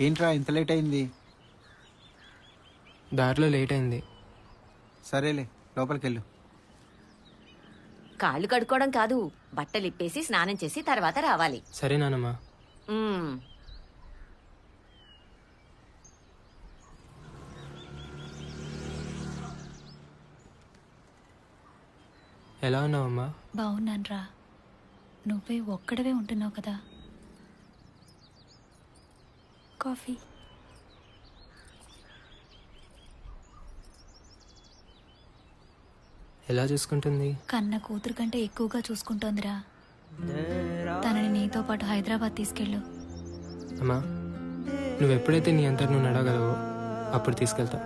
ఏంట్రా ఇంత లేట్ అయింది? దారిలో లేట్ అయింది. సరేలే లోపలికి వెళ్ళు కాళ్ళు కడుక్కోవడం కాదు బట్టలు ఇప్పేసి స్నానం చేసి తర్వాత రావాలి. సరే నానమ్మా. ఎలా ఉన్నావమ్మా? బాగున్నాన్రా. నువ్వే ఒక్కడవే ఉంటున్నావు కదా. కాఫీ. ఎలా చూసుకుంటుంది? కన్న కూతురు కంటే ఎక్కువగా చూసుకుంటోందిరా. తనని నీతో పాటు హైదరాబాద్ తీసుకెళ్ళు. అమ్మా నువ్వు ఎప్పుడైతే నీ అంతటి నువ్వు నడగలవో అప్పుడు తీసుకెళ్తా.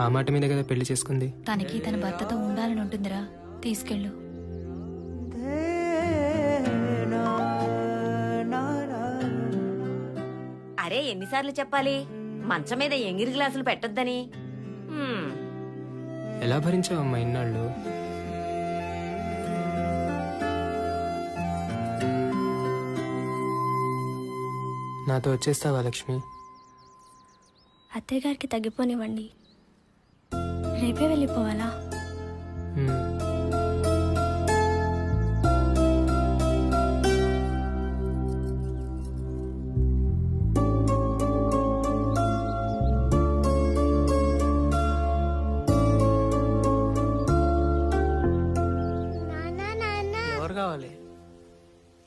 ఆ మాట మీద కదా పెళ్ళి చేసుకుంది? తనకి తన భర్తతో ఉండాలని ఉంటుందిరా. తీసుకెళ్ళు. ఎన్నిసార్లు చెప్పాలి? మంచం మీద ఎంగిరి గ్లాసులు పెట్టొద్దని. ఎలా భరించావమ్మా ఇన్నాళ్ళు? నాతో వచ్చేస్తావా లక్ష్మి? అత్తయ్య గారికి తగ్గిపోనివ్వండి. రేపే వెళ్ళిపోవాలా.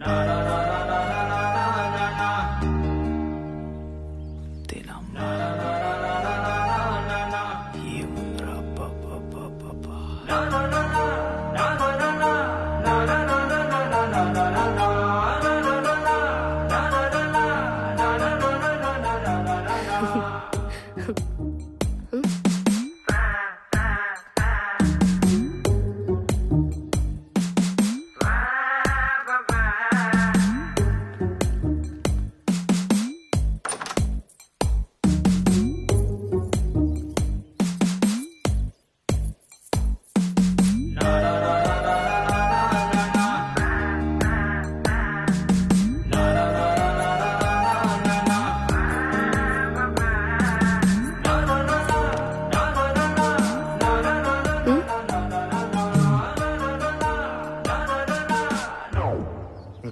సరే తినమ్మా.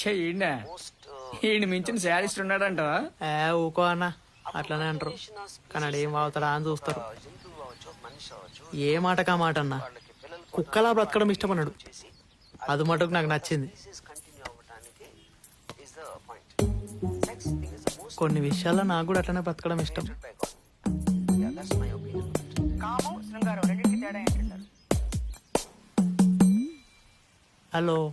ఈయన మించిన శారీస్ట్ ఉన్నాడంట ఏ ఊకో అన్న. అట్లనే అంటారు. కానీ ఆడు ఏం వాగుతాడా అని చూస్తారు. ఏ మాటకా మాట అన్న? కుక్కలా బ్రతకడం ఇష్టపన్నాడు అది మటుకు నాకు నచ్చింది. కొన్ని విషయాల్లో నాకు కూడా అట్లనే బ్రతకడం ఇష్టం. హలో.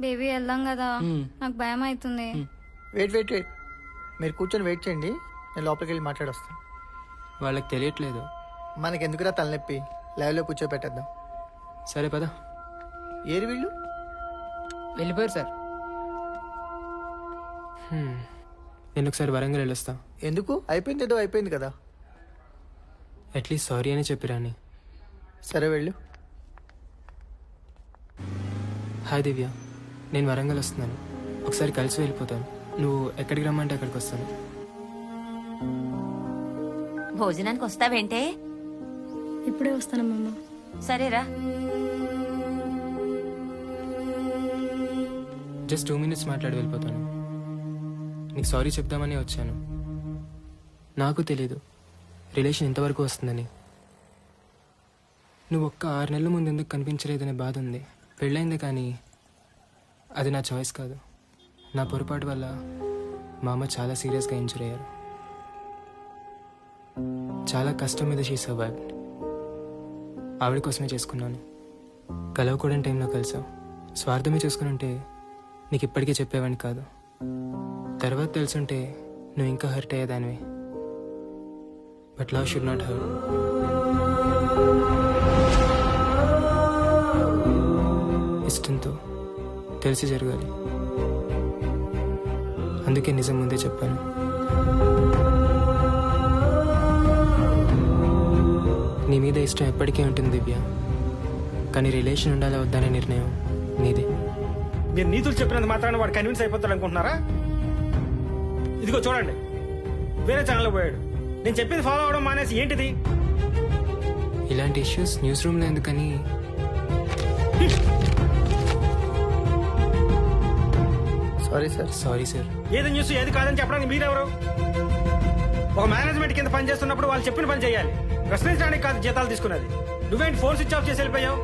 బేబీ వెళ్దాం కదా. నాకు భయం అవుతుంది. Wait wait wait. మీరు కూర్చొని వెయిట్ చేయండి. నేను లోపలికి వెళ్ళి మాట్లాడొస్తాను. వాళ్ళకి తెలియట్లేదు. మనకి ఎందుకురా తలనొప్పి? లైవ్లో కూర్చోబెట్టేద్దాం. సరే పదా. ఏరి వీళ్ళు? వెళ్ళిపోయారు సార్. నేను ఒకసారి వరంగల్ వెళ్ళొస్తా. ఎందుకు? అయిపోయింది ఏదో అయిపోయింది కదా. అట్లీస్ట్ సారీ అని చెప్పిరాని సరే వెళ్ళు. హాయ్ దివ్య. నేను వరంగల్ వస్తున్నాను. ఒకసారి కలిసి వెళ్ళిపోతాను. నువ్వు ఎక్కడికి రమ్మంటే అక్కడికి వస్తాను. భోజనానికి వస్తావేంటే? ఇప్పుడే వస్తానమ్మమ్మ సరేరా. జస్ట్ టూ మినిట్స్ మాట్లాడి వెళ్ళిపోతాను. నీకు సారీ చెప్దామని వచ్చాను. నాకు తెలీదు. రిలేషన్ ఇంతవరకు వస్తుందని. నువ్వు ఒక్క ఆరు నెలల ముందు ఎందుకు కనిపించలేదనే బాధ ఉంది. పెళ్ళైంది కానీ అది నా చాయిస్ కాదు. నా పొరపాటు వల్ల మా అమ్మ చాలా సీరియస్గా ఇంజూర్ అయ్యారు. చాలా కష్టం మీద షీ సర్వైవ్ ఆవిడ కోసమే చేసుకున్నాను. కలవకూడని టైంలో కలిసావు స్వార్థమే చేసుకుని ఉంటే నీకు ఇప్పటికే చెప్పేవాడిని కాదు. తర్వాత తెలుసుంటే నువ్వు ఇంకా hurt అయ్యేదానివి. But love should not hurt. తెలిసి జరగాలి. అందుకే నిజం ముందే చెప్పాను. నీ మీద ఇష్టం ఎప్పటికీ ఉంటుంది దివ్య. కానీ రిలేషన్ ఉండాలా వద్దనే నిర్ణయం నీదే. మీరు నీతులు చెప్పినంత మాత్రాన వాడు కన్విన్స్ అయిపోతాడు అనుకుంటున్నారా ఇదిగో చూడండి. వేరే ఛానల్లో పోయాడు. నేను చెప్పింది ఫాలో అవడం మానేసి ఏంటిది? ఇలాంటి ఇష్యూస్ న్యూస్ రూమ్లో ఎందుకని? సారీ సార్ సారీ సార్ ఏది న్యూస్ ఏది కాదని చెప్పడానికి మీరెవరు? ఒక మేనేజ్మెంట్ కింద పని చేస్తున్నప్పుడు వాళ్ళు చెప్పిన పని చేయాలి. ప్రశ్నించడానికి కాదు జీతాలు తీసుకున్నది. నువ్వేంటి ఫోన్ స్విచ్ ఆఫ్ చేసి వెళ్ళిపోయావు.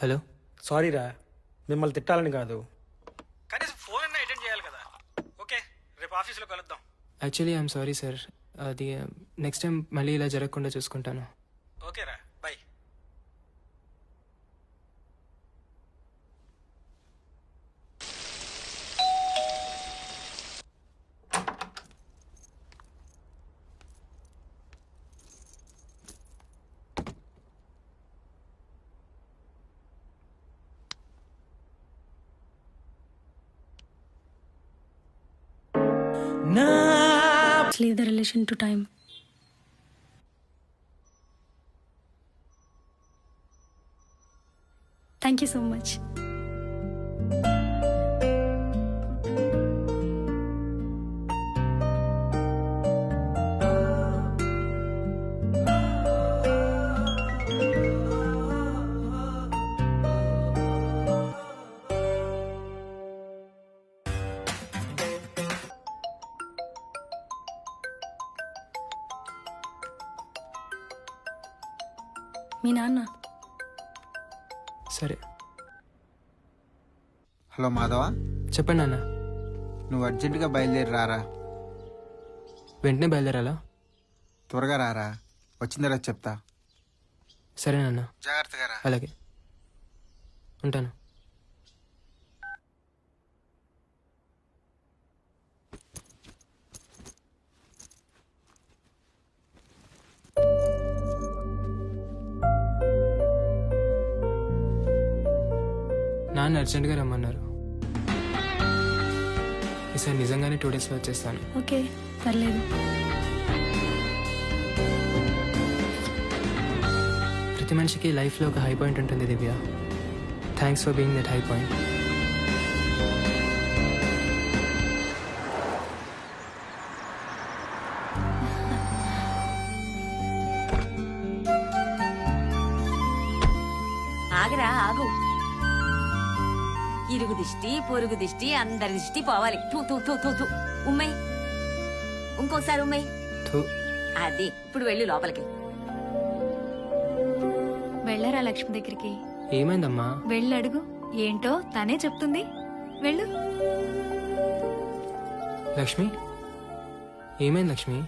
హలో సారీ రా. మిమ్మల్ని తిట్టాలని కాదు కనీసం ఫోన్ అన్నా అటెండ్ చేయాలి కదా ఓకే రేపు ఆఫీస్లో కలుద్దాం. యాక్చువల్లీ ఐఎమ్ సారీ సార్ అది uh, నెక్స్ట్ టైం మళ్ళీ ఇలా జరగకుండా చూసుకుంటాను. Leave the relation to time. Thank you so much. మీ నాన్న. సరే. హలో మాధవ. చెప్పండి నాన్న. నువ్వు అర్జెంటుగా బయలుదేరి రారా. వెంటనే బయలుదేరాలా? త్వరగా రారా. వచ్చిన తర్వాత చెప్తా. సరే నాన్న. జాగ్రత్తగా రా. అలాగే. ఉంటాను. నాన్న అర్జెంటుగా రమ్మన్నారు. ఈసారి నిజంగానే టూ డేస్లో వచ్చేస్తాను. ఓకే పర్లేదు. ప్రతి మనిషికి లైఫ్లో ఒక హై పాయింట్ ఉంటుంది Divya. Thanks for being that high point. దిష్టి పొరుగు దిష్టి అందరి దిష్టి పోవాలి. తూ తూ తూ తూ తూ ఉమ్మై ఇంకోసారి ఉమ్మై అది ఇప్పుడు వెళ్ళి లోపలికి. వెళ్ళరా లక్ష్మి దగ్గరికి? ఏమైందమ్మా? వెళ్ళి అడుగు ఏంటో తనే చెప్తుంది. వెళ్ళు. లక్ష్మి? ఏమైంది లక్ష్మి?